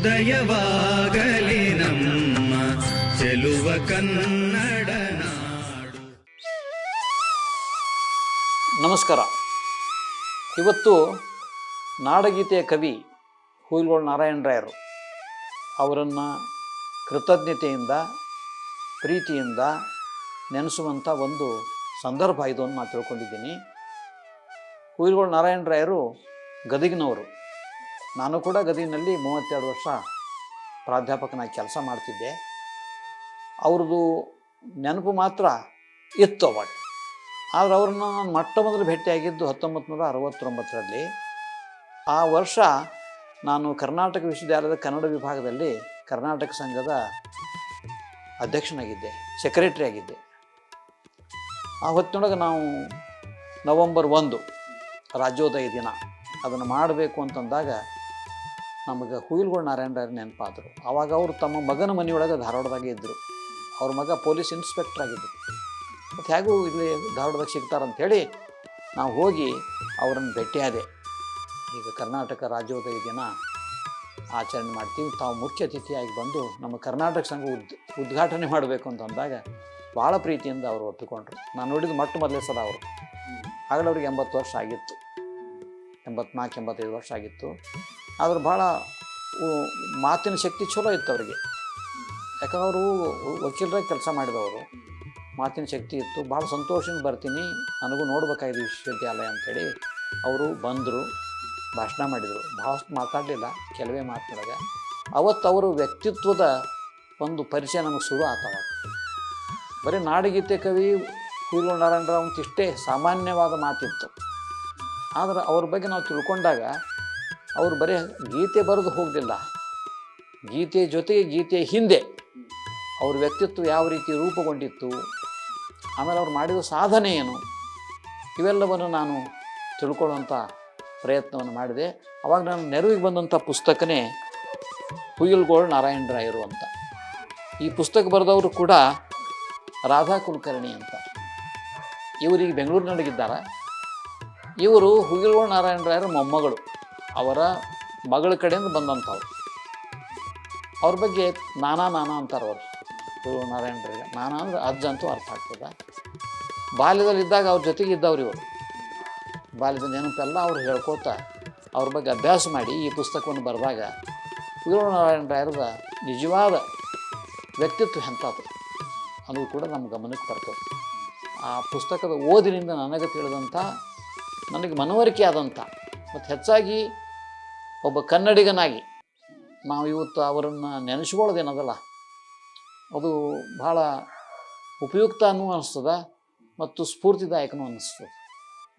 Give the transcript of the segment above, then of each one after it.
ಉದಯವಾಗಲಿ ನಮ್ಮ ಚೆಲುವ ಕನ್ನಡ ನಾಡು ನಮಸ್ಕಾರ. ಇವತ್ತು ನಾಡಗೀತೆಯ ಕವಿ ಹುಯಿಲ್ಗೋಳ್ ನಾರಾಯಣರಾಯರು ಅವರನ್ನು ಕೃತಜ್ಞತೆಯಿಂದ, ಪ್ರೀತಿಯಿಂದ ನೆನೆಸುವಂಥ ಒಂದು ಸಂದರ್ಭ ಇದು ಅಂತ ನಾನು ತಿಳ್ಕೊಂಡಿದ್ದೀನಿ. ಹುಯಿಲ್ಗೋಳ್ ನಾರಾಯಣರಾಯರು ಗದಗಿನವರು. ನಾನು ಕೂಡ ಗದಿನಲ್ಲಿ ಮೂವತ್ತೆರಡು ವರ್ಷ ಪ್ರಾಧ್ಯಾಪಕನಾಗಿ ಕೆಲಸ ಮಾಡ್ತಿದ್ದೆ. ಅವ್ರದ್ದು ನೆನಪು ಮಾತ್ರ ಇತ್ತು ಅವಾಗ. ಆದರೆ ಅವ್ರನ್ನ ನಾನು ಮೊಟ್ಟ ಮೊದಲು ಭೇಟಿಯಾಗಿದ್ದು ಹತ್ತೊಂಬತ್ತು ನೂರ ಅರವತ್ತೊಂಬತ್ತರಲ್ಲಿ. ಆ ವರ್ಷ ನಾನು ಕರ್ನಾಟಕ ವಿಶ್ವವಿದ್ಯಾಲಯದ ಕನ್ನಡ ವಿಭಾಗದಲ್ಲಿ ಕರ್ನಾಟಕ ಸಂಘದ ಅಧ್ಯಕ್ಷನಾಗಿದ್ದೆ ಸೆಕ್ರೆಟರಿ ಆಗಿದ್ದೆ. ಆ ಹೊತ್ತಿನೊಳಗೆ ನಾವು ನವಂಬರ್ ಒಂದು ರಾಜ್ಯೋದಯ ದಿನ. ಅದನ್ನು ಮಾಡಬೇಕು ಅಂತಂದಾಗ ನಮಗೆ ಹುಯಿಲ್ಗೋಳ್ ನಾರಾಯಣರಾಯರು ನೆನಪಾದರು. ಆವಾಗ ಅವರು ತಮ್ಮ ಮಗನ ಮನೆಯೊಳಗೆ ಧಾರವಾಡದಾಗೆ ಇದ್ದರು ಅವ್ರ ಮಗ ಪೊಲೀಸ್ ಇನ್ಸ್ಪೆಕ್ಟರ್ ಆಗಿದ್ದರು ಮತ್ತು ಹೇಗೂ ಇಲ್ಲಿ ಧಾರವಾಡದಾಗ ಸಿಗ್ತಾರಂಥೇಳಿ ನಾವು ಹೋಗಿ ಅವರನ್ನು ಭೇಟಿಯಾದೆ. ಈಗ ಕರ್ನಾಟಕ ರಾಜ್ಯೋದಯ ದಿನ ಆಚರಣೆ ಮಾಡ್ತೀವಿ. ತಾವು ಮುಖ್ಯ ಅತಿಥಿಯಾಗಿ ಬಂದು ನಮ್ಮ ಕರ್ನಾಟಕ ಸಂಘ ಉದ್, ಉದ್ಘಾಟನೆ ಮಾಡಬೇಕು ಅಂತ ಅಂದಾಗ ಭಾಳ ಪ್ರೀತಿಯಿಂದ ಅವರು ಒಪ್ಪಿಕೊಂಡ್ರು. ನಾನು ನೋಡಿದ ಮೊಟ್ಟ ಮೊದಲೇ ಸಲ ಅವರು. ಆಗಲೇ ಅವ್ರಿಗೆ ಎಂಬತ್ತು ವರ್ಷ ಆಗಿತ್ತು. ಎಂಬತ್ನಾಲ್ಕು ಎಂಬತ್ತೈದು ವರ್ಷ ಆಗಿತ್ತು. ಆದ್ರೆ ಭಾಳ ಮಾತಿನ ಶಕ್ತಿ ಚಲೋ ಇತ್ತು ಅವರಿಗೆ. ಯಾಕಂದ್ರೆ ಅವರು ವಕೀಲರಾಗಿ ಕೆಲಸ ಮಾಡಿದವರು. ಮಾತಿನ ಶಕ್ತಿ ಇತ್ತು. ಭಾಳ ಸಂತೋಷದಿಂದ ಬರ್ತೀನಿ. ನನಗೂ ನೋಡ್ಬೇಕಾಗಿದೆ ವಿಶ್ವವಿದ್ಯಾಲಯ ಅಂಥೇಳಿ ಅವರು ಬಂದರು, ಭಾಷಣ ಮಾಡಿದರು. ಭಾಳಷ್ಟು ಮಾತಾಡಲಿಲ್ಲ, ಕೆಲವೇ ಮಾತಾಡಿದೆ ಅವತ್ತು ಅವರು ವ್ಯಕ್ತಿತ್ವದ ಒಂದು ಪರಿಚಯ ನಮಗೆ ಶುರು ಆತವ. ಬರೀ ನಾಡಗೀತೆ ಕವಿ ಹುಲ್ಲು ನಾರಾಯಣರಾವ್ ಅಂತ ಇಷ್ಟೇ ಸಾಮಾನ್ಯವಾದ ಮಾತಿತ್ತು. ಆದರೆ ಅವ್ರ ಬಗ್ಗೆ ನಾವು ತಿಳ್ಕೊಂಡಾಗ ಅವರು ಬರೀ ಗೀತೆ ಬರೆದು ಹೋಗಲಿಲ್ಲ. ಗೀತೆ ಜೊತೆಗೆ ಗೀತೆ ಹಿಂದೆ ಅವ್ರ ವ್ಯಕ್ತಿತ್ವ ಯಾವ ರೀತಿ ರೂಪುಗೊಂಡಿತ್ತು, ಆಮೇಲೆ ಅವ್ರು ಮಾಡಿದ ಸಾಧನೆ ಏನು, ಇವೆಲ್ಲವನ್ನು ನಾನು ತಿಳ್ಕೊಳ್ಳುವಂಥ ಪ್ರಯತ್ನವನ್ನು ಮಾಡಿದೆ. ಅವಾಗ ನಾನು ನೆರವಿಗೆ ಬಂದಂಥ ಪುಸ್ತಕನೇ ಹುಯಿಲ್ಗೋಳ್ ನಾರಾಯಣರಾಯರು ಅಂತ. ಈ ಪುಸ್ತಕ ಬರೆದವರು ಕೂಡ ರಾಧಾ ಕುಲಕರ್ಣಿ ಅಂತ. ಇವರಿಗೆ ಬೆಂಗಳೂರಿನೊಳಗಿದ್ದಾರೆ. ಇವರು ಹುಯಿಲ್ಗೋಳ್ ನಾರಾಯಣರಾಯರ ಮೊಮ್ಮಗಳು. ಅವರ ಮಗಳ ಕಡೆಯಿಂದ ಬಂದಂಥವ್ರು. ಅವ್ರ ಬಗ್ಗೆ ನಾನಾ ನಾನಾ ಅಂತಾರೆ ಅವರು. ಗುರು ನಾರಾಯಣರಿಗೆ. ನಾನಾ ಅಂದ್ರೆ ಅಜ್ಜ ಅಂತೂ ಅರ್ಥ ಆಗ್ತದೆ. ಬಾಲ್ಯದಲ್ಲಿದ್ದಾಗ ಅವ್ರ ಜೊತೆಗೆ ಇದ್ದವ್ರು ಇವರು. ಬಾಲ್ಯದ ನೆನಪೆಲ್ಲ ಅವ್ರು ಹೇಳ್ಕೊತಾ ಅವ್ರ ಬಗ್ಗೆ ಅಭ್ಯಾಸ ಮಾಡಿ ಈ ಪುಸ್ತಕವನ್ನು ಬರೆದಾಗ ಗುರು ನಾರಾಯಣರಾಯರದ ನಿಜವಾದ ವ್ಯಕ್ತಿತ್ವ ಎಂಥದ್ದು ಅದು ಕೂಡ ನಮ್ಮ ಗಮನಕ್ಕೆ ಬರ್ತದೆ. ಆ ಪುಸ್ತಕದ ಓದಿನಿಂದ ನನಗೆ ತಿಳಿದಂಥ, ನನಗೆ ಮನವರಿಕೆ ಆದಂಥ ಮತ್ತು ಹೆಚ್ಚಾಗಿ ಒಬ್ಬ ಕನ್ನಡಿಗನಾಗಿ ನಾವು ಇವತ್ತು ಅವರನ್ನು ನೆನೆಸ್ಕೊಳ್ಳೋದೇನದಲ್ಲ? ಅದು ಭಾಳ ಉಪಯುಕ್ತ ಅನ್ನೂ ಅನ್ನಿಸ್ತದ ಮತ್ತು ಸ್ಫೂರ್ತಿದಾಯಕನೂ ಅನ್ನಿಸ್ತದೆ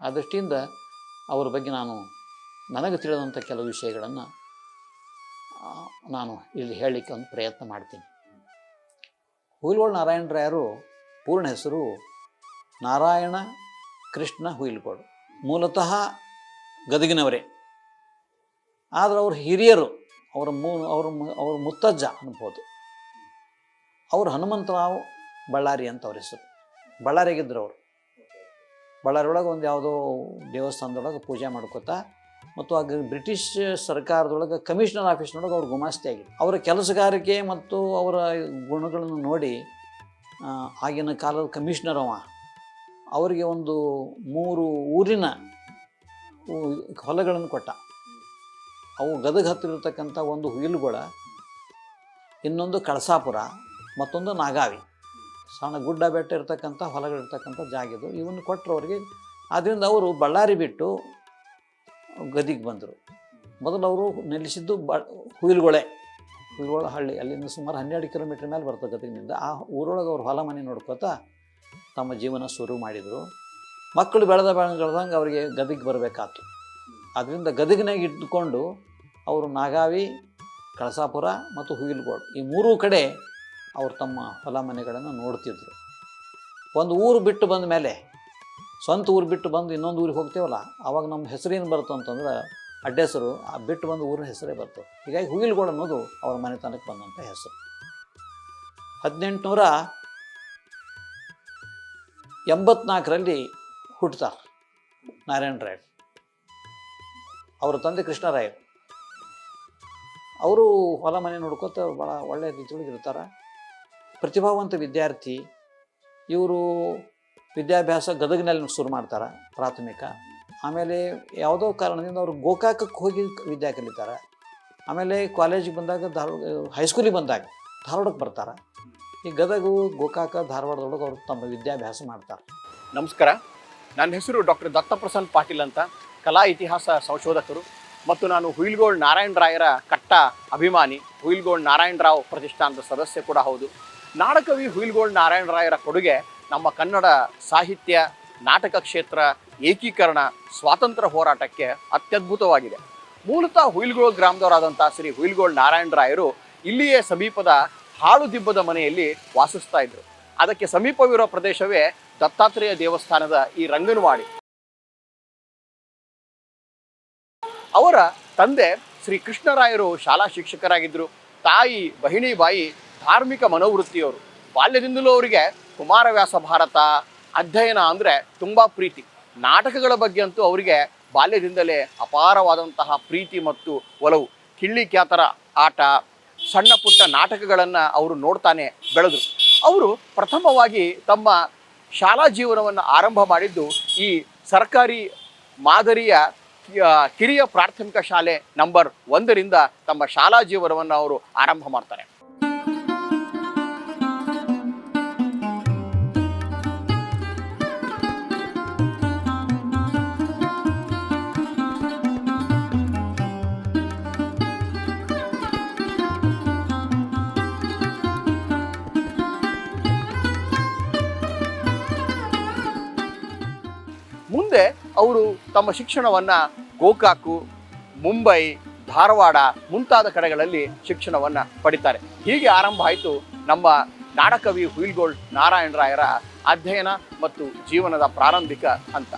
ಆ ದೃಷ್ಟಿಯಿಂದ ಅವರ ಬಗ್ಗೆ ನಾನು ನನಗೆ ತಿಳಿದಂಥ ಕೆಲವು ವಿಷಯಗಳನ್ನು ನಾನು ಇಲ್ಲಿ ಹೇಳಲಿಕ್ಕೆ ಒಂದು ಪ್ರಯತ್ನ ಮಾಡ್ತೀನಿ. ಹುಯಿಲ್ಗೋಳ್ ನಾರಾಯಣರಾಯರು ಪೂರ್ಣ ಹೆಸರು ನಾರಾಯಣ ಕೃಷ್ಣ ಹುಯಿಲ್ಗೋಳು. ಮೂಲತಃ ಗದಗಿನವರೇ. ಆದರೆ ಅವ್ರ ಹಿರಿಯರು, ಅವರ ಮೂ, ಅವ್ರ ಅವ್ರ ಮುತ್ತಜ್ಜ ಅನ್ಬೋದು. ಅವರು ಹನುಮಂತರಾವ್ ಬಳ್ಳಾರಿ ಅಂತ ಅವ್ರ ಹೆಸರು. ಬಳ್ಳಾರಿಗಿದ್ರು ಅವರು. ಬಳ್ಳಾರಿ ಒಳಗೆ ಒಂದು ಯಾವುದೋ ದೇವಸ್ಥಾನದೊಳಗೆ ಪೂಜೆ ಮಾಡ್ಕೋತಾ, ಮತ್ತು ಆಗ ಬ್ರಿಟಿಷ್ ಸರ್ಕಾರದೊಳಗೆ ಕಮಿಷನರ್ ಆಫೀಸ್ನೊಳಗೆ ಅವ್ರು ಗುಮಾಸ್ತಿ ಆಗಿದ್ರು. ಅವರ ಕೆಲಸಗಾರಿಕೆ ಮತ್ತು ಅವರ ಗುಣಗಳನ್ನು ನೋಡಿ ಆಗಿನ ಕಾಲದ ಕಮಿಷನರ್ ಅವ. ಅವರಿಗೆ ಒಂದು ಮೂರು ಊರಿನ ಹೊಲಗಳನ್ನು ಕೊಟ್ಟ. ಅವು ಗದಗ ಹತ್ತಿರ ಇರತಕ್ಕಂಥ ಒಂದು ಹುಯಿಲುಗೊಳ, ಇನ್ನೊಂದು ಕಳಸಾಪುರ, ಮತ್ತೊಂದು ನಾಗಾವಿ. ಸಣ್ಣ ಗುಡ್ಡ ಬೆಟ್ಟ ಇರತಕ್ಕಂಥ ಹೊಲಗಳಿರ್ತಕ್ಕಂಥ ಜಾಗ ಇದು. ಇವನ್ನು ಕೊಟ್ಟರು ಅವ್ರಿಗೆ. ಆದ್ದರಿಂದ ಅವರು ಬಳ್ಳಾರಿ ಬಿಟ್ಟು ಗದಿಗೆ ಬಂದರು. ಮೊದಲು ಅವರು ನೆಲೆಸಿದ್ದು ಬ, ಹುಯಿಲುಗೊಳೆ. ಹುಯಿಲುಗೊಳ ಹಳ್ಳಿ. ಅಲ್ಲಿಂದ ಸುಮಾರು ಹನ್ನೆರಡು ಕಿಲೋಮೀಟ್ರ್ ಮೇಲೆ ಬರ್ತದೆ ಆ ಊರೊಳಗೆ ಅವರು ಹೊಲ ಮನೆ ನೋಡ್ಕೋತಾ ತಮ್ಮ ಜೀವನ ಶುರು ಮಾಡಿದರು. ಮಕ್ಕಳು ಬೆಳೆದ ಬೆಳೆದಂಗೆ ಅವರಿಗೆ ಗದಗಿಗೆ ಬರಬೇಕಾಯ್ತು ಅದರಿಂದ ಗದಗಿನಾಗ ಇಟ್ಟುಕೊಂಡು ಅವರು ನಾಗಾವಿ, ಕಳಸಾಪುರ ಮತ್ತು ಹುಗಿಲ್ಗೋಡು ಈ ಮೂರೂ ಕಡೆ ಅವರು ತಮ್ಮ ಹೊಲ ಮನೆಗಳನ್ನು ನೋಡ್ತಿದ್ರು. ಒಂದು ಊರು ಬಿಟ್ಟು ಬಂದ ಮೇಲೆ, ಸ್ವಂತ ಊರು ಬಿಟ್ಟು ಬಂದು ಇನ್ನೊಂದು ಊರಿಗೆ ಹೋಗ್ತೇವಲ್ಲ ಆವಾಗ ನಮ್ಮ ಹೆಸರೇನು ಬರ್ತು ಅಂತಂದ್ರೆ ಅಡ್ಡೆಸರು, ಆ ಬಿಟ್ಟು ಬಂದು ಊರಿನ ಹೆಸರೇ ಬರ್ತವೆ ಹೀಗಾಗಿ ಹುಗಿಲ್ಗೋಡು ಅನ್ನೋದು ಅವರ ಮನೆತನಕ್ಕೆ ಬಂದಂಥ ಹೆಸರು. ಹದಿನೆಂಟುನೂರ ಎಂಬತ್ನಾಲ್ಕರಲ್ಲಿ ಹುಟ್ಟುತ್ತಾರೆ ನಾರಾಯಣ ರಾಯ್. ಅವರ ತಂದೆ ಕೃಷ್ಣರಾಯ ಅವರು ಹೊಲ ಮನೆ ನೋಡ್ಕೊತ ಭಾಳ ಒಳ್ಳೆಯ ರೀತಿಯೊಳಗೆ ಇರ್ತಾರೆ. ಪ್ರತಿಭಾವಂತ ವಿದ್ಯಾರ್ಥಿ, ಇವರು ವಿದ್ಯಾಭ್ಯಾಸ ಗದಗಿನಲ್ಲಿ ಶುರು ಮಾಡ್ತಾರೆ ಪ್ರಾಥಮಿಕ. ಆಮೇಲೆ ಯಾವುದೋ ಕಾರಣದಿಂದ ಅವರು ಗೋಕಾಕಕ್ಕೆ ಹೋಗಿ ವಿದ್ಯಾ ಕಲಿತಾರೆ. ಆಮೇಲೆ ಕಾಲೇಜಿಗೆ ಬಂದಾಗ ಧಾರವಾಡ ಹೈಸ್ಕೂಲಿಗೆ ಬಂದಾಗ ಧಾರವಾಡಕ್ಕೆ ಬರ್ತಾರೆ. ಈ ಗದಗು, ಗೋಕಾಕ, ಧಾರವಾಡದೊಳಗೆ ಅವರು ತಮ್ಮ ವಿದ್ಯಾಭ್ಯಾಸ ಮಾಡ್ತಾರೆ. ನಮಸ್ಕಾರ. ನನ್ನ ಹೆಸರು ಡಾಕ್ಟರ್ ದತ್ತಪ್ರಸನ್ನ ಪಾಟೀಲ್ ಅಂತ. ಕಲಾ ಇತಿಹಾಸ ಸಂಶೋಧಕರು ಮತ್ತು ನಾನು ಹುಯಿಲ್ಗೋಳ್ ನಾರಾಯಣ ರಾಯರ ಕಟ್ಟ ಅಭಿಮಾನಿ. ಹುಯಿಲ್ಗೋಳ್ ನಾರಾಯಣ ರಾವ್ ಪ್ರತಿಷ್ಠಾನದ ಸದಸ್ಯ ಕೂಡ ಹೌದು. ನಾಡಕವಿ ಹುಯಿಲ್ಗೋಳ್ ನಾರಾಯಣ ರಾಯರ ಕೊಡುಗೆ ನಮ್ಮ ಕನ್ನಡ ಸಾಹಿತ್ಯ, ನಾಟಕ ಕ್ಷೇತ್ರ, ಏಕೀಕರಣ, ಸ್ವಾತಂತ್ರ್ಯ ಹೋರಾಟಕ್ಕೆ ಅತ್ಯದ್ಭುತವಾಗಿದೆ. ಮೂಲತಃ ಹುಯಿಲ್ಗೋಳ್ ಗ್ರಾಮದವರಾದಂಥ ಶ್ರೀ ಹುಯಿಲ್ಗೋಳ್ ನಾರಾಯಣ ರಾಯರು ಇಲ್ಲಿಯೇ ಸಮೀಪದ ಹಾಳು ದಿಬ್ಬದ ಮನೆಯಲ್ಲಿ ವಾಸಿಸ್ತಾ ಇದ್ದರು ಅದಕ್ಕೆ ಸಮೀಪವಿರೋ ಪ್ರದೇಶವೇ ದತ್ತಾತ್ರೇಯ ದೇವಸ್ಥಾನದ ಈ ರಂಗನವಾಡಿ. ಅವರ ತಂದೆ ಶ್ರೀ ಕೃಷ್ಣರಾಯರು ಶಾಲಾ ಶಿಕ್ಷಕರಾಗಿದ್ದರು. ತಾಯಿ ಬಹಿಣಿಬಾಯಿ ಧಾರ್ಮಿಕ ಮನೋವೃತ್ತಿಯವರು. ಬಾಲ್ಯದಿಂದಲೂ ಅವರಿಗೆ ಕುಮಾರವ್ಯಾಸ ಭಾರತ, ಅಧ್ಯಯನ ಅಂದರೆ ತುಂಬ ಪ್ರೀತಿ. ನಾಟಕಗಳ ಬಗ್ಗೆ ಅಂತೂ ಅವರಿಗೆ ಬಾಲ್ಯದಿಂದಲೇ ಅಪಾರವಾದಂತಹ ಪ್ರೀತಿ ಮತ್ತು ಒಲವು. ಕಿಳ್ಳಿ ಖ್ಯಾತರ ಆಟ, ಸಣ್ಣ ಪುಟ್ಟ ನಾಟಕಗಳನ್ನು ಅವರು ನೋಡ್ತಾನೆ ಬೆಳೆದರು. ಅವರು ಪ್ರಥಮವಾಗಿ ತಮ್ಮ ಶಾಲಾ ಜೀವನವನ್ನು ಆರಂಭ ಮಾಡಿದ್ದು ಈ ಸರ್ಕಾರಿ ಮಾದರಿಯ ಕಿರಿಯ ಪ್ರಾಥಮಿಕ ಶಾಲೆ ನಂಬರ್ ಒಂದರಿಂದ ತಮ್ಮ ಶಾಲಾ ಜೀವನವನ್ನು ಅವರು ಆರಂಭ ಮಾಡ್ತಾರೆ. ಅವರು ತಮ್ಮ ಶಿಕ್ಷಣವನ್ನು ಗೋಕಾಕು, ಮುಂಬೈ, ಧಾರವಾಡ ಮುಂತಾದ ಕಡೆಗಳಲ್ಲಿ ಶಿಕ್ಷಣವನ್ನು ಪಡಿತಾರೆ. ಹೀಗೆ ಆರಂಭ ಆಯಿತು ನಮ್ಮ ನಾಡಕವಿ ಹುಯಿಲ್ಗೋಳ್ ನಾರಾಯಣ ರಾಯರ ಅಧ್ಯಯನ ಮತ್ತು ಜೀವನದ ಪ್ರಾರಂಭಿಕ ಹಂತ.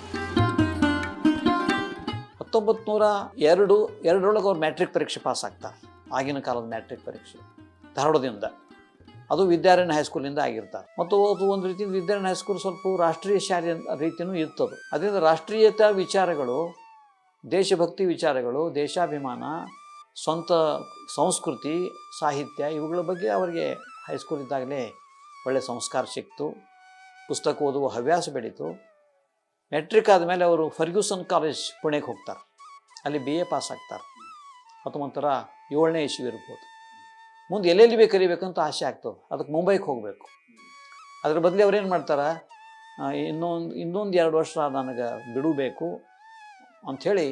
ಹತ್ತೊಂಬತ್ತು ನೂರ ಎರಡು, ಎರಡರೊಳಗೆ ಅವ್ರು ಮ್ಯಾಟ್ರಿಕ್ ಪರೀಕ್ಷೆ ಪಾಸ್ ಆಗ್ತಾರೆ. ಆಗಿನ ಕಾಲದ ಮ್ಯಾಟ್ರಿಕ್ ಪರೀಕ್ಷೆ. ಧಾರವಾಡದಿಂದ. ಅದು ವಿದ್ಯಾರಣ್ಯ ಹೈಸ್ಕೂಲಿಂದ ಆಗಿರ್ತಾರೆ. ಮತ್ತು ಅದು ಒಂದು ರೀತಿ ವಿದ್ಯಾರಣ್ಯ ಹೈಸ್ಕೂಲ್ ಸ್ವಲ್ಪ ರಾಷ್ಟ್ರೀಯ ಶಾಲೆ ರೀತಿಯೂ ಇರ್ತದೆ. ಅದರಿಂದ ರಾಷ್ಟ್ರೀಯತಾ ವಿಚಾರಗಳು, ದೇಶಭಕ್ತಿ ವಿಚಾರಗಳು, ದೇಶಾಭಿಮಾನ, ಸ್ವಂತ ಸಂಸ್ಕೃತಿ, ಸಾಹಿತ್ಯ ಇವುಗಳ ಬಗ್ಗೆ ಅವರಿಗೆ ಹೈಸ್ಕೂಲ್ ಇದ್ದಾಗಲೇ ಒಳ್ಳೆಯ ಸಂಸ್ಕಾರ ಸಿಕ್ತು. ಪುಸ್ತಕ ಓದುವ ಹವ್ಯಾಸ ಬೆಳೀತು. ಮೆಟ್ರಿಕ್ ಆದಮೇಲೆ ಅವರು ಫರ್ಗ್ಯೂಸನ್ ಕಾಲೇಜ್ ಪುಣೆಗೆ ಹೋಗ್ತಾರೆ. ಅಲ್ಲಿ ಬಿ ಎ ಪಾಸ್ ಆಗ್ತಾರೆ. ಹತ್ತೊಂಬತ್ತರ ಏಳನೇ ಇಸ್ವಿ ಇರ್ಬೋದು. ಮುಂದೆ ಎಲ್ಲೆಲ್ಲಿ ಬೇಕು ಕಲಿಬೇಕಂತ ಆಸೆ ಆಗ್ತದೆ. ಅದಕ್ಕೆ ಮುಂಬೈಗೆ ಹೋಗಬೇಕು. ಅದ್ರ ಬದಲು ಅವ್ರೇನು ಮಾಡ್ತಾರೆ? ಇನ್ನೊಂದು ಇನ್ನೊಂದು ಎರಡು ವರ್ಷ ನನಗೆ ಬಿಡಬೇಕು ಅಂಥೇಳಿ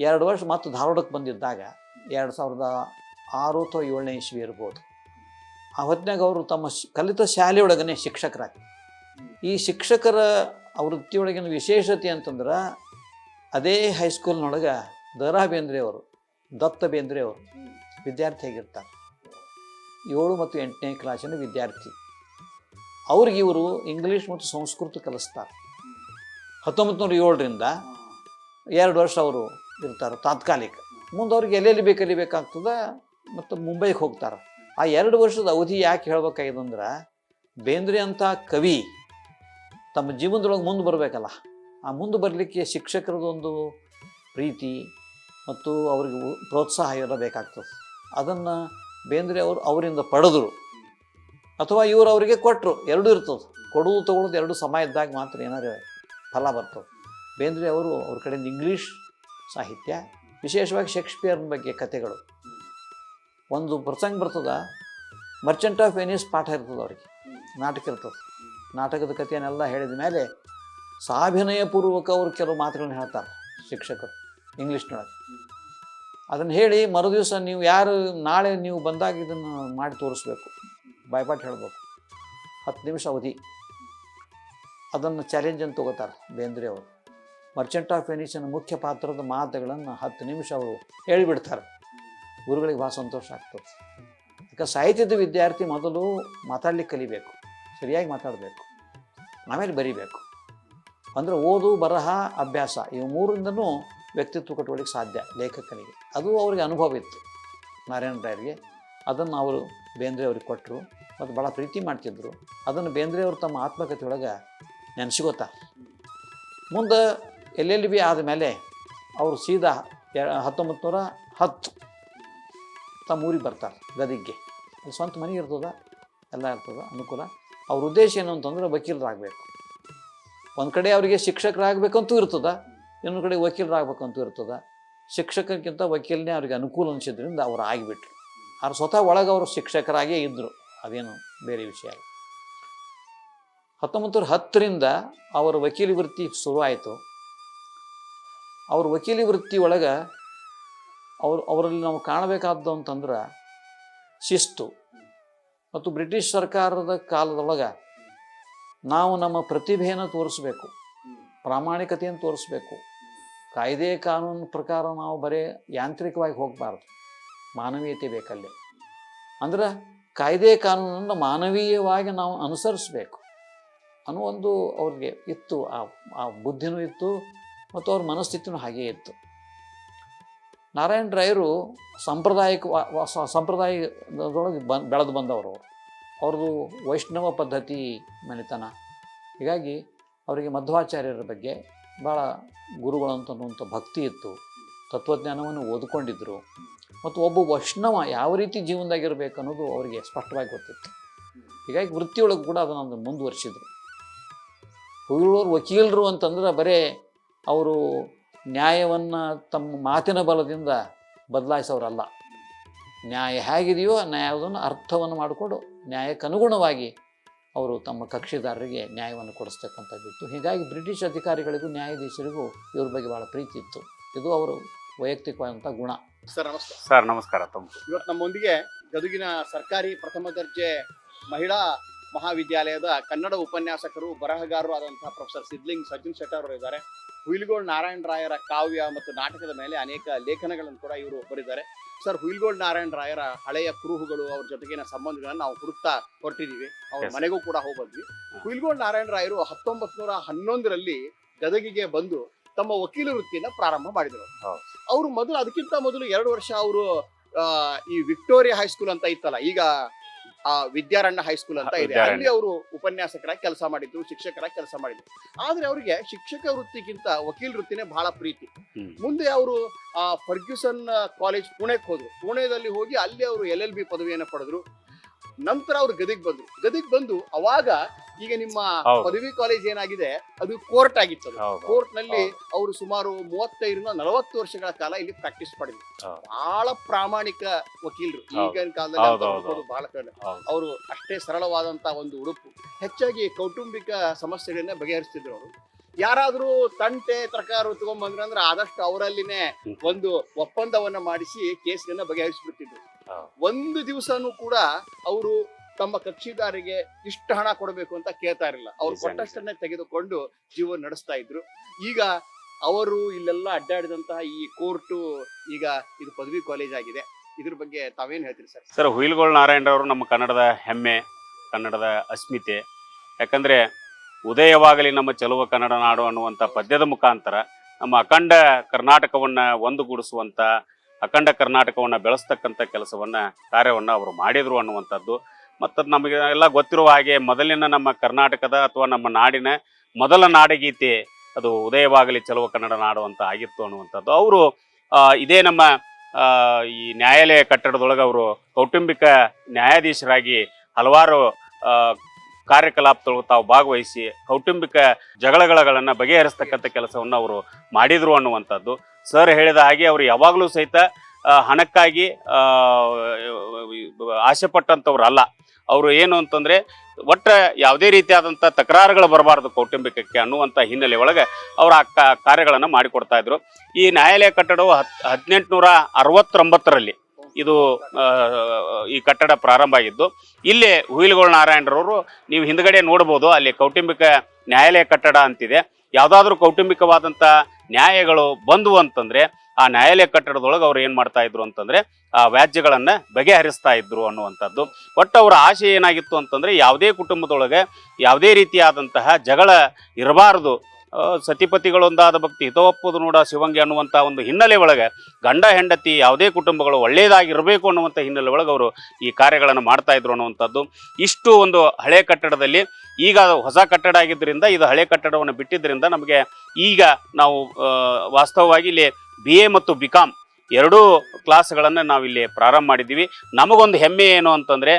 ಎರಡು ವರ್ಷ ಮತ್ತು ಧಾರವಾಡಕ್ಕೆ ಬಂದಿದ್ದಾಗ ಎರಡು ಸಾವಿರದ ಆರು ಅಥವಾ ಏಳನೇ ಇಸ್ವಿ ಇರ್ಬೋದು. ಆ ಹೊತ್ತಿನಾಗ ಅವರು ತಮ್ಮ ಕಲಿತ ಶಾಲೆಯೊಳಗನೆ ಶಿಕ್ಷಕರಾಗಿ. ಈ ಶಿಕ್ಷಕರ ವೃತ್ತಿಯೊಳಗಿನ ವಿಶೇಷತೆ ಅಂತಂದ್ರೆ ಅದೇ ಹೈಸ್ಕೂಲ್ನೊಳಗೆ ದ ರಾ ಬೇಂದ್ರೆ ಅವರು ದತ್ತ ಬೇಂದ್ರೆ ಅವರು ವಿದ್ಯಾರ್ಥಿಯಾಗಿರ್ತಾರೆ. ಏಳು ಮತ್ತು ಎಂಟನೇ ಕ್ಲಾಸಿನ ವಿದ್ಯಾರ್ಥಿ. ಅವ್ರಿಗೆ ಇವರು ಇಂಗ್ಲೀಷ್ ಮತ್ತು ಸಂಸ್ಕೃತ ಕಲಿಸ್ತಾರೆ. ಹತ್ತೊಂಬತ್ತು ನೂರ ಏಳರಿಂದ ಎರಡು ವರ್ಷ ಅವರು ಇರ್ತಾರೆ ತಾತ್ಕಾಲಿಕ. ಮುಂದೆ ಅವ್ರಿಗೆ ಎಲ್ಲೆಲ್ಲಿ ಬೇಕಲ್ಲಿ ಬೇಕಾಗ್ತದೆ ಮತ್ತು ಮುಂಬೈಗೆ ಹೋಗ್ತಾರೆ. ಆ ಎರಡು ವರ್ಷದ ಅವಧಿ ಯಾಕೆ ಹೇಳ್ಬೇಕಾಗಿದೆ ಅಂದ್ರೆ ಬೇಂದ್ರೆ ಅಂತ ಕವಿ ತಮ್ಮ ಜೀವನದೊಳಗೆ ಮುಂದೆ ಬರಬೇಕಲ್ಲ. ಆ ಮುಂದೆ ಬರಲಿಕ್ಕೆ ಶಿಕ್ಷಕರದೊಂದು ಪ್ರೀತಿ ಮತ್ತು ಅವ್ರಿಗೆ ಪ್ರೋತ್ಸಾಹ ಎಲ್ಲ ಬೇಕಾಗ್ತದೆ. ಅದನ್ನು ಬೇಂದ್ರೆ ಅವರು ಅವರಿಂದ ಪಡೆದರು. ಅಥವಾ ಇವರು ಅವರಿಗೆ ಕೊಟ್ಟರು ಎರಡೂ ಇರ್ತದೆ. ಕೊಡುವುದು ತಗೊಳ್ಳೋದು ಎರಡು ಸಮಯ ಇದ್ದಾಗ ಮಾತ್ರ ಏನಾರು ಫಲ ಬರ್ತದೆ. ಬೇಂದ್ರೆ ಅವರು ಅವ್ರ ಕಡೆಯಿಂದ ಇಂಗ್ಲೀಷ್ ಸಾಹಿತ್ಯ, ವಿಶೇಷವಾಗಿ ಶೇಕ್ಸ್ಪಿಯರ್ನ ಬಗ್ಗೆ ಕಥೆಗಳು. ಒಂದು ಪ್ರಸಂಗ ಬರ್ತದ ಮರ್ಚೆಂಟ್ ಆಫ್ ವೆನಿಸ್ ಪಾಠ ಇರ್ತದೆ ಅವ್ರಿಗೆ. ನಾಟಕ ಇರ್ತದೆ. ನಾಟಕದ ಕಥೆಯನ್ನೆಲ್ಲ ಹೇಳಿದ ಮೇಲೆ ಸಾಭಿನಯ ಪೂರ್ವಕ ಅವರು ಕೆಲವು ಮಾತುಗಳನ್ನ ಹೇಳ್ತಾರೆ ಶಿಕ್ಷಕರು, ಇಂಗ್ಲೀಷ್ನೊಳಗೆ. ಅದನ್ನು ಹೇಳಿ ಮರುದಿವಸ ನೀವು ಯಾರು, ನಾಳೆ ನೀವು ಬಂದಾಗ ಇದನ್ನು ಮಾಡಿ ತೋರಿಸ್ಬೇಕು. ಬಾಯ್ಪಾಟ್ ಹೇಳಬೇಕು. ಹತ್ತು ನಿಮಿಷ ಅವಧಿ. ಅದನ್ನು ಚಾಲೆಂಜ್ ಅಂತ ತಗೋತಾರೆ ಬೇಂದ್ರೆ ಅವರು. ಮರ್ಚೆಂಟ್ ಆಫ್ ವೆನಿಸಿನ ಮುಖ್ಯ ಪಾತ್ರದ ಮಾತುಗಳನ್ನು ಹತ್ತು ನಿಮಿಷ ಅವರು ಹೇಳಿಬಿಡ್ತಾರೆ. ಗುರುಗಳಿಗೆ ಭಾಳ ಸಂತೋಷ ಆಗ್ತದೆ. ಯಾಕೆ ಸಾಹಿತ್ಯದ ವಿದ್ಯಾರ್ಥಿ ಮೊದಲು ಮಾತಾಡ್ಲಿಕ್ಕೆ ಕಲಿಬೇಕು. ಸರಿಯಾಗಿ ಮಾತಾಡಬೇಕು. ಆಮೇಲೆ ಬರಿಬೇಕು. ಅಂದರೆ ಓದು, ಬರಹ, ಅಭ್ಯಾಸ, ಇವು ಮೂರಿಂದನೂ ವ್ಯಕ್ತಿತ್ವ ಕಟ್ಟುವಳಿಗೆ ಸಾಧ್ಯ ಲೇಖಕನಿಗೆ. ಅದು ಅವರಿಗೆ ಅನುಭವ ಇತ್ತು. ನಾರಾಯಣ ರಾಯರಿಗೆ. ಅದನ್ನು ಅವರು ಬೇಂದ್ರೆ ಅವ್ರಿಗೆ ಕೊಟ್ಟರು ಮತ್ತು ಭಾಳ ಪ್ರೀತಿ ಮಾಡ್ತಿದ್ರು. ಅದನ್ನು ಬೇಂದ್ರೆ ಅವರು ತಮ್ಮ ಆತ್ಮಕಥೆಯೊಳಗೆ ನೆನೆಸ್ಕೋತಾರೆ ಮುಂದೆ ಎಲ್ಲೆಲ್ಲಿ ಬಿ ಆದಮೇಲೆ ಅವರು ಸೀದಾ ಹತ್ತೊಂಬತ್ತು ನೂರ ಹತ್ತು ತಮ್ಮ ಊರಿಗೆ ಬರ್ತಾರೆ ಗದಿಗೆ ಅಲ್ಲಿ ಸ್ವಂತ ಮನೆ ಇರ್ತದ, ಎಲ್ಲ ಇರ್ತದ, ಅನುಕೂಲ. ಅವ್ರ ಉದ್ದೇಶ ಏನು ಅಂತಂದ್ರೆ ವಕೀಲರಾಗಬೇಕು. ಒಂದು ಕಡೆ ಅವರಿಗೆ ಶಿಕ್ಷಕರಾಗಬೇಕಂತೂ ಇರ್ತದ ಇನ್ನೊಂದು ಕಡೆ ವಕೀಲರಾಗಬೇಕಂತೂ ಇರ್ತದೆ. ಶಿಕ್ಷಕಕ್ಕಿಂತ ವಕೀಲನೇ ಅವ್ರಿಗೆ ಅನುಕೂಲ ಅನಿಸಿದ್ರಿಂದ ಅವ್ರು ಆಗಿಬಿಟ್ರು. ಆದ್ರೆ ಸ್ವತಃ ಒಳಗೆ ಅವರು ಶಿಕ್ಷಕರಾಗೇ ಇದ್ದರು ಅದೇನು ಬೇರೆ ವಿಷಯ ಹತ್ತೊಂಬತ್ತು ಹತ್ತರಿಂದ ಅವರ ವಕೀಲಿ ವೃತ್ತಿ ಶುರುವಾಯಿತು ಅವ್ರ ವಕೀಲಿ ವೃತ್ತಿ ಒಳಗೆ ಅವ್ರು, ಅವರಲ್ಲಿ ನಾವು ಕಾಣಬೇಕಾದ್ದು ಅಂತಂದ್ರೆ ಶಿಸ್ತು. ಮತ್ತು ಬ್ರಿಟಿಷ್ ಸರ್ಕಾರದ ಕಾಲದೊಳಗೆ ನಾವು ನಮ್ಮ ಪ್ರತಿಭೆಯನ್ನು ತೋರಿಸ್ಬೇಕು. ಪ್ರಾಮಾಣಿಕತೆಯನ್ನು ತೋರಿಸ್ಬೇಕು. ಕಾಯ್ದೆ ಕಾನೂನು ಪ್ರಕಾರ ನಾವು ಬರೀ ಯಾಂತ್ರಿಕವಾಗಿ ಹೋಗಬಾರ್ದು. ಮಾನವೀಯತೆ ಬೇಕಲ್ಲಿ. ಅಂದ್ರೆ ಕಾಯ್ದೆ ಕಾನೂನನ್ನು ಮಾನವೀಯವಾಗಿ ನಾವು ಅನುಸರಿಸಬೇಕು. ಅನ್ನೋ ಒಂದು ಅವ್ರಿಗೆ ಇತ್ತು. ಆ ಆ ಬುದ್ಧಿನೂ ಇತ್ತು ಮತ್ತು ಅವ್ರ ಮನಸ್ಥಿತಿನೂ ಹಾಗೇ ಇತ್ತು. ನಾರಾಯಣ ರಾಯರು ಸಾಂಪ್ರದಾಯಿಕ ಸಂಪ್ರದಾಯದೊಳಗೆ ಬಂದು ಬೆಳೆದು ಬಂದವರು ಅವರು. ಅವ್ರದ್ದು ವೈಷ್ಣವ ಪದ್ಧತಿ ಮನೆತನ. ಹೀಗಾಗಿ ಅವರಿಗೆ ಮಧ್ವಾಚಾರ್ಯರ ಬಗ್ಗೆ ಭಾಳ ಗುರುಗಳಂತನ್ನುವಂಥ ಭಕ್ತಿ ಇತ್ತು. ತತ್ವಜ್ಞಾನವನ್ನು ಓದ್ಕೊಂಡಿದ್ದರು ಮತ್ತು ಒಬ್ಬ ವೈಷ್ಣವ ಯಾವ ರೀತಿ ಜೀವನದಾಗಿರಬೇಕು ಅನ್ನೋದು ಅವರಿಗೆ ಸ್ಪಷ್ಟವಾಗಿ ಗೊತ್ತಿತ್ತು. ಹೀಗಾಗಿ ವೃತ್ತಿಯೊಳಗೆ ಕೂಡ ಅದನ್ನು ಮುಂದುವರಿಸಿದರು. ಹುಯಿಳೋರು ವಕೀಲರು ಅಂತಂದ್ರೆ ಬರೇ ಅವರು ನ್ಯಾಯವನ್ನು ತಮ್ಮ ಮಾತಿನ ಬಲದಿಂದ ಬದಲಾಯಿಸೋರಲ್ಲ. ನ್ಯಾಯ ಹೇಗಿದೆಯೋ ನ್ಯಾಯವನ್ನು ಅರ್ಥವನ್ನು ಮಾಡಿಕೊಂಡು ನ್ಯಾಯಕ್ಕೆ ಅನುಗುಣವಾಗಿ ಅವರು ತಮ್ಮ ಕಕ್ಷಿದಾರರಿಗೆ ನ್ಯಾಯವನ್ನು ಕೊಡಿಸ್ತಕ್ಕಂಥದ್ದಿತ್ತು. ಹೀಗಾಗಿ ಬ್ರಿಟಿಷ್ ಅಧಿಕಾರಿಗಳಿಗೂ ನ್ಯಾಯಾಧೀಶರಿಗೂ ಇವ್ರ ಬಗ್ಗೆ ಭಾಳ ಪ್ರೀತಿ ಇತ್ತು. ಇದು ಅವರು ವೈಯಕ್ತಿಕವಾದಂಥ ಗುಣ. ಸರ್ ನಮಸ್ಕಾರ ಸರ್ ನಮಸ್ಕಾರ ತಮ್ಮ. ಇವತ್ತು ನಮ್ಮೊಂದಿಗೆ ಗದುಗಿನ ಸರ್ಕಾರಿ ಪ್ರಥಮ ದರ್ಜೆ ಮಹಿಳಾ ಮಹಾವಿದ್ಯಾಲಯದ ಕನ್ನಡ ಉಪನ್ಯಾಸಕರು ಬರಹಗಾರರು ಆದಂತಹ ಪ್ರೊಫೆಸರ್ ಸಿದ್ಲಿಂಗ್ ಸಚಿನ್ ಶೆಟ್ಟರ್ ಅವರು ಇದ್ದಾರೆ. ಹುಯಿಲ್ಗೋಳ್ ನಾರಾಯಣ ರಾಯರ ಕಾವ್ಯ ಮತ್ತು ನಾಟಕದ ಮೇಲೆ ಅನೇಕ ಲೇಖನಗಳನ್ನು ಕೂಡ ಇವರು ಬರೆದಿದ್ದಾರೆ ಸರ್ ಹುಯಿಲ್ಗೋಳ್ ನಾರಾಯಣ ರಾಯರ ಹಳೆಯ ಕುರುಹುಗಳು ಅವ್ರ ಜೊತೆಗಿನ ಸಂಬಂಧಗಳನ್ನ ನಾವು ಹುಡುಕ್ತಾ ಹೊರಟಿದೀವಿ. ಅವ್ರ ಮನೆಗೂ ಕೂಡ ಹೋಗ್ಬಂದ್ವಿ. ಹುಯಿಲ್ಗೋಳ್ ನಾರಾಯಣ ರಾಯರು ಹತ್ತೊಂಬತ್ ನೂರ ಹನ್ನೊಂದರಲ್ಲಿ ಗದಗಿಗೆ ಬಂದು ತಮ್ಮ ವಕೀಲ ವೃತ್ತಿಯನ್ನ ಪ್ರಾರಂಭ ಮಾಡಿದರು. ಅವ್ರು ಅವರು ಮೊದಲು ಅದಕ್ಕಿಂತ ಮೊದಲು ಎರಡು ವರ್ಷ ಅವರು ಈ ವಿಕ್ಟೋರಿಯಾ ಹೈಸ್ಕೂಲ್ ಅಂತ ಇತ್ತಲ್ಲ ಈಗ ಆ ವಿದ್ಯಾರಣ್ಯ ಹೈಸ್ಕೂಲ್ ಅಂತ ಇದೆ. ಅಲ್ಲಿ ಅವರು ಉಪನ್ಯಾಸಕರಾಗಿ ಕೆಲಸ ಮಾಡಿದ್ರು ಶಿಕ್ಷಕರಾಗಿ ಕೆಲಸ ಮಾಡಿದ್ರು. ಆದ್ರೆ ಅವರಿಗೆ ಶಿಕ್ಷಕ ವೃತ್ತಿಗಿಂತ ವಕೀಲ ವೃತ್ತಿನೇ ಬಹಳ ಪ್ರೀತಿ. ಮುಂದೆ ಅವರು ಆ ಫರ್ಗ್ಯೂಸನ್ ಕಾಲೇಜ್ ಪುಣೆಗೆ ಹೋದ್ರು. ಪುಣೆದಲ್ಲಿ ಹೋಗಿ ಅಲ್ಲಿ ಅವರು ಎಲ್ ಎಲ್ ಬಿ ಪದವಿಯನ್ನು ಪಡೆದ್ರು. ನಂತರ ಅವರು ಗದಿಗ್ ಬಂದ್ರು. ಗದಿಗ್ ಬಂದು ಅವಾಗ ಈಗ ನಿಮ್ಮ ಹೌದು. ಪದವಿ ಕಾಲೇಜ್ ಏನಾಗಿದೆ ಅದು ಕೋರ್ಟ್ ಆಗಿತ್ತು. ಹೌದು ಕೋರ್ಟ್ನಲ್ಲಿ. ಅವರು ಸುಮಾರು ಮೂವತ್ತೈದರಿಂದ ನಲವತ್ತು ವರ್ಷಗಳ ಕಾಲ ಇಲ್ಲಿ ಪ್ರಾಕ್ಟೀಸ್ ಮಾಡಿದ್ರು ಹೌದು. ಬಹಳ ಪ್ರಾಮಾಣಿಕ ವಕೀಲರು ಹೌದು. ಈಗಿನ ಕಾಲದಲ್ಲಿ ಹೌದು, ಅಂತ ಹೌದು, ಅನ್ಬೋದು ಬಹಳ ಕಡಿಮೆ ಹೌದು. ಅವರು ಅಷ್ಟೇ ಸರಳವಾದಂತ ಒಂದು ಉಡುಪು ಹೆಚ್ಚಾಗಿ ಕೌಟುಂಬಿಕ ಸಮಸ್ಯೆಗಳನ್ನ ಬಗೆಹರಿಸ್ತಿದ್ರು ಅವರು ಯಾರಾದ್ರೂ ತಂಟೆ ತರಕಾರು ತಗೊಂಡ್ಬಂದ್ರೆ ಅಂದ್ರೆ ಆದಷ್ಟು ಅವರಲ್ಲಿನೇ ಹ್ಮ್. ಒಂದು ಒಪ್ಪಂದವನ್ನ ಮಾಡಿಸಿ ಕೇಸ್ಗಳನ್ನ ಬಗೆಹರಿಸ್ಬಿಡ್ತಿದ್ರು ಹೌದು. ಒಂದು ದಿವಸನೂ ಕೂಡ ಅವರು ತಮ್ಮ ಕಕ್ಷಿದಾರಿಗೆ ಇಷ್ಟು ಹಣ ಕೊಡಬೇಕು ಅಂತ ಕೇಳ್ತಾ ಇರಲಿಲ್ಲ. ಅವ್ರು ಕೊಟ್ಟಷ್ಟನ್ನೇ ತೆಗೆದುಕೊಂಡು ಜೀವನ ನಡೆಸ್ತಾ ಇದ್ರು. ಈಗ ಅವರು ಇಲ್ಲೆಲ್ಲ ಅಡ್ಡಾಡಿದಂತಹ ಈ ಕೋರ್ಟು ಈಗ ಇದು ಪದವಿ ಕಾಲೇಜ್ ಆಗಿದೆ. ಇದ್ರ ಬಗ್ಗೆ ತಾವೇನ್ ಹೇಳ್ತೀರಿ ಸರ್? ಸರ್ ಹುಯಿಲ್ಗೋಳ್ ನಾರಾಯಣರವರು ನಮ್ಮ ಕನ್ನಡದ ಹೆಮ್ಮೆ ಕನ್ನಡದ ಅಸ್ಮಿತೆ. ಯಾಕಂದ್ರೆ ಉದಯವಾಗಲಿ ನಮ್ಮ ಚೆಲುವ ಕನ್ನಡ ನಾಡು ಅನ್ನುವಂಥ ಪದ್ಯದ ಮುಖಾಂತರ ನಮ್ಮ ಅಖಂಡ ಕರ್ನಾಟಕವನ್ನ ಒಂದುಗೂಡಿಸುವಂತ ಅಖಂಡ ಕರ್ನಾಟಕವನ್ನ ಬೆಳೆಸ್ತಕ್ಕಂಥ ಕೆಲಸವನ್ನ ಕಾರ್ಯವನ್ನ ಅವರು ಮಾಡಿದ್ರು ಅನ್ನುವಂಥದ್ದು ಮತ್ತು ನಮಗೆ ಎಲ್ಲ ಗೊತ್ತಿರುವ ಹಾಗೆ ಮೊದಲಿನ ನಮ್ಮ ಕರ್ನಾಟಕದ ಅಥವಾ ನಮ್ಮ ನಾಡಿನ ಮೊದಲ ನಾಡಗೀತೆ ಅದು ಉದಯವಾಗಲಿ ಚಲುವ ಕನ್ನಡ ನಾಡು ಅಂತ ಆಗಿತ್ತು ಅನ್ನುವಂಥದ್ದು. ಅವರು ಇದೇ ನಮ್ಮ ಈ ನ್ಯಾಯಾಲಯ ಕಟ್ಟಡದೊಳಗೆ ಅವರು ಕೌಟುಂಬಿಕ ನ್ಯಾಯಾಧೀಶರಾಗಿ ಹಲವಾರು ಕಾರ್ಯಕಲಾಪದೊಳಗೆ ತಾವು ಭಾಗವಹಿಸಿ ಕೌಟುಂಬಿಕ ಜಗಳಗಳನ್ನು ಬಗೆಹರಿಸ್ತಕ್ಕಂಥ ಕೆಲಸವನ್ನು ಅವರು ಮಾಡಿದರು ಅನ್ನುವಂಥದ್ದು. ಸರ್ ಹೇಳಿದ ಹಾಗೆ ಅವರು ಯಾವಾಗಲೂ ಸಹಿತ ಹಣಕ್ಕಾಗಿ ಆ, ಆಸೆ ಪಟ್ಟಂಥವ್ರು ಅಲ್ಲ. ಅವರು ಏನು ಅಂತಂದ್ರೆ ಒಟ್ಟ ಯಾವುದೇ ರೀತಿಯಾದಂಥ ತಕರಾರುಗಳು ಬರಬಾರ್ದು ಕೌಟುಂಬಿಕಕ್ಕೆ ಅನ್ನುವಂಥ ಹಿನ್ನೆಲೆ ಒಳಗೆ ಅವರು ಆ ಕ ಕಾರ್ಯಗಳನ್ನು ಮಾಡಿಕೊಡ್ತಾ ಇದ್ರು. ಈ ನ್ಯಾಯಾಲಯ ಕಟ್ಟಡವು ಹತ್ ಹದಿನೆಂಟುನೂರ ಅರವತ್ತೊಂಬತ್ತರಲ್ಲಿ ಇದು ಈ ಕಟ್ಟಡ ಪ್ರಾರಂಭ ಆಗಿದ್ದು, ಇಲ್ಲಿ ಹುಯಿಲ್ಗೋಳ್ ನಾರಾಯಣರವರು ನೀವು ಹಿಂದ್ಗಡೆ ನೋಡ್ಬೋದು, ಅಲ್ಲಿ ಕೌಟುಂಬಿಕ ನ್ಯಾಯಾಲಯ ಕಟ್ಟಡ ಅಂತಿದೆ. ಯಾವುದಾದ್ರೂ ಕೌಟುಂಬಿಕವಾದಂಥ ನ್ಯಾಯಗಳು ಬಂದವು ಅಂತಂದ್ರೆ ಆ ನ್ಯಾಯಾಲಯ ಕಟ್ಟಡದೊಳಗೆ ಅವ್ರು ಏನು ಮಾಡ್ತಾ ಇದ್ರು ಅಂತಂದ್ರೆ, ಆ ವ್ಯಾಜ್ಯಗಳನ್ನು ಬಗೆಹರಿಸ್ತಾ ಇದ್ರು ಅನ್ನುವಂಥದ್ದು. ಒಟ್ಟು ಅವರ ಆಶೆ ಏನಾಗಿತ್ತು ಅಂತಂದ್ರೆ, ಯಾವುದೇ ಕುಟುಂಬದೊಳಗೆ ಯಾವುದೇ ರೀತಿಯಾದಂತಹ ಜಗಳ ಇರಬಾರದು. ಸತಿಪತಿಗಳೊಂದಾದ ಭಕ್ತಿ ಹಿತವಪ್ಪದು ನೋಡ ಶಿವಂಗಿ ಅನ್ನುವಂಥ ಒಂದು ಹಿನ್ನೆಲೆ ಒಳಗೆ ಗಂಡ, ಹೆಂಡತಿ ಯಾವುದೇ ಕುಟುಂಬಗಳು ಒಳ್ಳೆಯದಾಗಿರಬೇಕು ಅನ್ನುವಂಥ ಹಿನ್ನೆಲೆ ಒಳಗೆ ಅವರು ಈ ಕಾರ್ಯಗಳನ್ನು ಮಾಡ್ತಾ ಇದ್ರು ಅನ್ನುವಂಥದ್ದು. ಇಷ್ಟು ಒಂದು ಹಳೆ ಕಟ್ಟಡದಲ್ಲಿ ಈಗ ಹೊಸ ಕಟ್ಟಡ ಆಗಿದ್ದರಿಂದ, ಇದು ಹಳೆ ಕಟ್ಟಡವನ್ನು ಬಿಟ್ಟಿದ್ದರಿಂದ ನಮಗೆ ಈಗ ನಾವು ವಾಸ್ತವವಾಗಿ ಇಲ್ಲಿ ಬಿ ಎ ಮತ್ತು ಬಿ ಕಾಮ್ ಎರಡೂ ಕ್ಲಾಸ್ಗಳನ್ನು ನಾವಿಲ್ಲಿ ಪ್ರಾರಂಭ ಮಾಡಿದ್ದೀವಿ. ನಮಗೊಂದು ಹೆಮ್ಮೆ ಏನು ಅಂತಂದರೆ,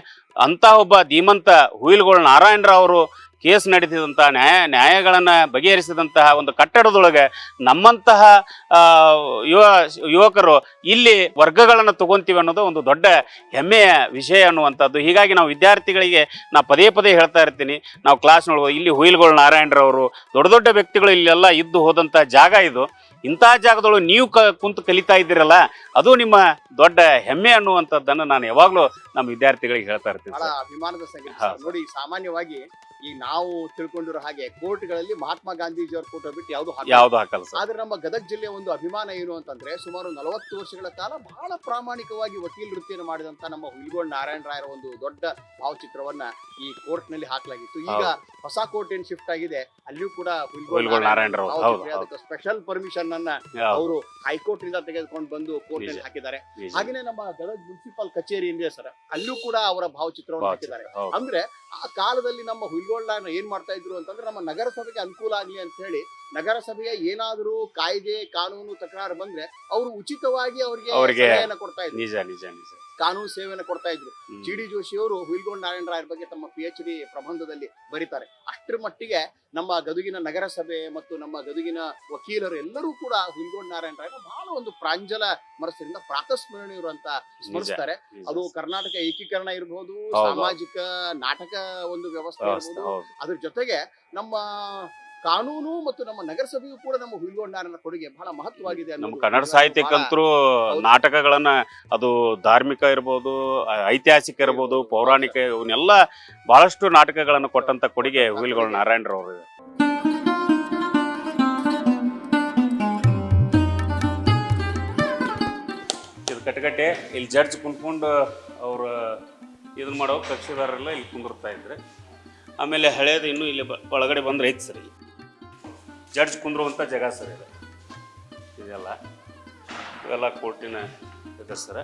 ಅಂಥ ಒಬ್ಬ ಧೀಮಂತ ಹುಯಿಲ್ಗೋಳ್ ನಾರಾಯಣರಾವ್ ಅವರು ಕೇಸ್ ನಡೆಸಿದಂಥ ನ್ಯಾಯ, ನ್ಯಾಯಗಳನ್ನು ಬಗೆಹರಿಸಿದಂತಹ ಒಂದು ಕಟ್ಟಡದೊಳಗೆ ನಮ್ಮಂತಹ ಯುವ, ಯುವಕರು ಇಲ್ಲಿ ವರ್ಗಗಳನ್ನು ತಗೊಂತೀವಿ ಅನ್ನೋದು ಒಂದು ದೊಡ್ಡ ಹೆಮ್ಮೆಯ ವಿಷಯ ಅನ್ನುವಂಥದ್ದು. ಹೀಗಾಗಿ ನಾವು ವಿದ್ಯಾರ್ಥಿಗಳಿಗೆ ನಾ ಪದೇ ಪದೇ ಹೇಳ್ತಾ ಇರ್ತೀನಿ. ನಾವು ಕ್ಲಾಸ್ನೊಳಗೆ ಇಲ್ಲಿ ಹುಯಿಲ್ಗೋಳ್ ನಾರಾಯಣರವರು ದೊಡ್ಡ ದೊಡ್ಡ ವ್ಯಕ್ತಿಗಳು ಇಲ್ಲೆಲ್ಲ ಇದ್ದು ಹೋದಂಥ ಜಾಗ ಇದು. ಇಂಥ ಜಾಗದೊಳಗೆ ನೀವು ಕ ಕುಂತು ಕಲಿತಾ ಇದ್ದೀರಲ್ಲ ಅದು ನಿಮ್ಮ ದೊಡ್ಡ ಹೆಮ್ಮೆ ಅನ್ನುವಂಥದ್ದನ್ನು ನಾನು ಯಾವಾಗಲೂ ನಮ್ಮ ವಿದ್ಯಾರ್ಥಿಗಳಿಗೆ ಹೇಳ್ತಾ ಇರ್ತೀನಿ ಬಹಳ. ಅಭಿಮಾನದ ಸಂಗತಿ ಸರ್. ನೋಡಿ ಸಾಮಾನ್ಯವಾಗಿ ಈ ನಾವು ತಿಳ್ಕೊಂಡಿರೋ ಹಾಗೆ ಕೋರ್ಟ್ಗಳಲ್ಲಿ ಮಹಾತ್ಮ ಗಾಂಧೀಜಿಯವರ ಫೋಟೋ ಬಿಟ್ಟು ಯಾವುದು ಯಾವ್ದು ಹಾಕಲ್ಲ ಸರ್ ಆದ್ರೆ ನಮ್ಮ ಗದಗ ಜಿಲ್ಲೆಯ ಒಂದು ಅಭಿಮಾನ ಏನು ಅಂತಂದ್ರೆ ಸುಮಾರು ನಲವತ್ತು ವರ್ಷಗಳ ಕಾಲ ಬಹಳ ಪ್ರಾಮಾಣಿಕವಾಗಿ ವಕೀಲ ವೃತ್ತಿಯನ್ನು ಮಾಡಿದಂತ ನಮ್ಮ ಹುಲಿಗೋಳ್ ನಾರಾಯಣ ರಾಯರ ಒಂದು ದೊಡ್ಡ ಭಾವಚಿತ್ರವನ್ನ ಈ ಕೋರ್ಟ್ನಲ್ಲಿ ಹಾಕಲಾಗಿತ್ತು ಈಗ ಹೊಸ ಕೋರ್ಟ್ ಏನ್ ಶಿಫ್ಟ್ ಆಗಿದೆ ಅಲ್ಲಿಯೂ ಕೂಡ ಹುಲಿಗೋಳ್ ನಾರಾಯಣ. ಸ್ಪೆಷಲ್ ಪರ್ಮಿಷನ್ ಅನ್ನ? ಅವರು ಹೈಕೋರ್ಟ್ನಿಂದ ತೆಗೆದುಕೊಂಡು ಬಂದು ಕೋರ್ಟ್ನಲ್ಲಿ. ಹಾಕಿದ್ದಾರೆ. ಹಾಗೇನೆ ನಮ್ಮ ಗದಗ ಮುನ್ಸಿಪಲ್ ಕಚೇರಿ ಇದೆ ಸರ್ ಅಲ್ಲೂ ಕೂಡ ಅವರ ಭಾವಚಿತ್ರವನ್ನು ಹಾಕಿದ್ದಾರೆ ಅಂದ್ರೆ ಆ ಕಾಲದಲ್ಲಿ ನಮ್ಮ ಹುಲ್ಗೋಳ್ನ ಏನ್ ಮಾಡ್ತಾ ಇದ್ರು ಅಂತಂದ್ರೆ ನಮ್ಮ ನಗರಸಭೆಗೆ ಅನುಕೂಲ ಆಗಲಿ ಅಂತ ಹೇಳಿ ನಗರಸಭೆಯ ಏನಾದರೂ ಕಾಯ್ದೆ ಕಾನೂನು ತಕರಾರು ಬಂದ್ರೆ ಅವರು ಉಚಿತವಾಗಿ ಅವರಿಗೆ ಅವ್ರಿಗೆ- ಸಲಹೆಯನ್ನ ಕೊಡ್ತಾ ಇದ್ರು ನಿಜ ನಿಜ ನಿಜ ಕಾನೂನು ಸೇವೆಯನ್ನು ಕೊಡ್ತಾ ಇದ್ರು ಹ್ಮ್. ಜಿ ಡಿ ಜೋಶಿ ಅವರು ಹುಲ್ಗೋಡ್ ನಾರಾಯಣ ರಾಯರ ಬಗ್ಗೆ ತಮ್ಮ ಪಿ ಎಚ್ ಡಿ ಪ್ರಬಂಧದಲ್ಲಿ ಬರೀತಾರೆ ಅಷ್ಟರ ಮಟ್ಟಿಗೆ ನಮ್ಮ ಗದುಗಿನ ನಗರಸಭೆ ಮತ್ತು ನಮ್ಮ ಗದುಗಿನ ವಕೀಲರು ಎಲ್ಲರೂ ಕೂಡ ವಿಲ್ಗೊಂಡ ನಾರಾಯಣ ರಾಯರ ಬಹಳ ಒಂದು ಪ್ರಾಂಜಲ ಮನಸ್ಸಿನಿಂದ ಪ್ರಾತಸ್ಮರಣೀಯರು ಅಂತ ಸ್ಮರಿಸ್ತಾರೆ ನಿಜ. ಅದು ಕರ್ನಾಟಕ ಏಕೀಕರಣ ಇರಬಹುದು ಹೌದು. ಸಾಮಾಜಿಕ ನಾಟಕ ಒಂದು ವ್ಯವಸ್ಥೆ ಇರಬಹುದು ಹೌದು. ಅದ್ರ ಜೊತೆಗೆ ನಮ್ಮ ಕಾನೂನು ಮತ್ತು ನಮ್ಮ ನಗರಸಭೆಯು ಕೂಡ ನಮ್ಮ ಹುಯಿಲ್ಗೊಂಡಾರನ ಕೊಡುಗೆ ಬಹಳ ಮಹತ್ವವಾಗಿದೆ ನಮ್ಮ ಕನ್ನಡ ಸಾಹಿತ್ಯಕ್ಕಂತರೂ ನಾಟಕಗಳನ್ನ ಅದು ಧಾರ್ಮಿಕ ಇರ್ಬೋದು ಐತಿಹಾಸಿಕ ಇರ್ಬೋದು ಪೌರಾಣಿಕ ಇವನ್ನೆಲ್ಲ ಬಹಳಷ್ಟು ನಾಟಕಗಳನ್ನು ಕೊಟ್ಟಂತ ಕೊಡುಗೆ ಹುಯಿಲ್ಗೋಳ್ ನಾರಾಯಣರವರು ಇದು ಕಟ್ಟಗಟ್ಟೆ ಇಲ್ಲಿ ಜಡ್ಜ್ ಕುಂತ್ಕೊಂಡು ಅವ್ರ ಇದನ್ನ ಮಾಡೋ ಕಕ್ಷಿದಾರರೆಲ್ಲ ಇಲ್ಲಿ ಕುಂದಿರ್ತಾ ಇದ್ರೆ. ಆಮೇಲೆ ಹಳೇದು ಇನ್ನೂ ಇಲ್ಲಿ ಒಳಗಡೆ ಬಂದ್ರೆ ಐತೆ ಸರ್. ಜಡ್ಜ್ ಕುಂದ್ರುವಂಥ ಜಾಗ ಸರ್ ಇದು. ಇದೆಲ್ಲ. ಇವೆಲ್ಲ ಕೋರ್ಟಿನ ಇದೆ ಸರ್.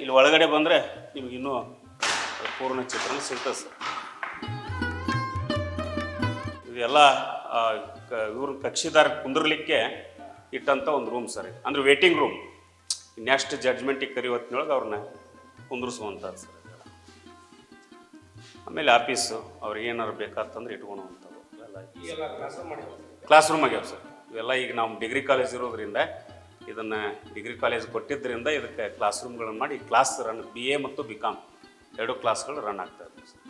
ಇಲ್ಲಿ ಒಳಗಡೆ ಬಂದರೆ ನಿಮ್ಗೆ ಇನ್ನೂ ಪೂರ್ಣ ಚಿತ್ರಣ ಸಿಗ್ತದೆ ಸರ್. ಇದೆಲ್ಲ ಇವ್ರ ಕಕ್ಷಿದಾರ ಕುಂದಿರ್ಲಿಕ್ಕೆ ಇಟ್ಟಂಥ ಒಂದು ರೂಮ್ ಸರ್ ಅಂದ್ರೆ ವೇಟಿಂಗ್ ರೂಮ್ ನೆಕ್ಸ್ಟ್ ಜಡ್ಜ್ಮೆಂಟಿಗೆ ಕರಿವತ್ತಿನೊಳಗೆ ಅವ್ರನ್ನ ಕುಂದಿರಿಸುವಂಥದ್ದು ಸರ್ ಆಮೇಲೆ ಆಫೀಸು ಅವ್ರಿಗೆ ಏನಾರು ಬೇಕಾತಂದ್ರೆ ಇಟ್ಕೊಳುವಂಥದ್ದು ಎಲ್ಲ ಕ್ಲಾಸ್ ರೂಮ್ ಆಗ್ಯಾವ ಸರ್? ಇವೆಲ್ಲ ಈಗ ನಾವು ಡಿಗ್ರಿ ಕಾಲೇಜ್ ಇರೋದ್ರಿಂದ ಇದನ್ನು ಡಿಗ್ರಿ ಕಾಲೇಜ್ ಕೊಟ್ಟಿದ್ದರಿಂದ ಇದಕ್ಕೆ ಕ್ಲಾಸ್ ರೂಮ್ಗಳನ್ನು ಮಾಡಿ ಕ್ಲಾಸ್ ರನ್ ಬಿ ಎ ಮತ್ತು ಬಿ ಕಾಮ್ ಎರಡು ಕ್ಲಾಸ್ಗಳು ರನ್ ಆಗ್ತಾ ಇದ್ದಾವೆ ಸರ್.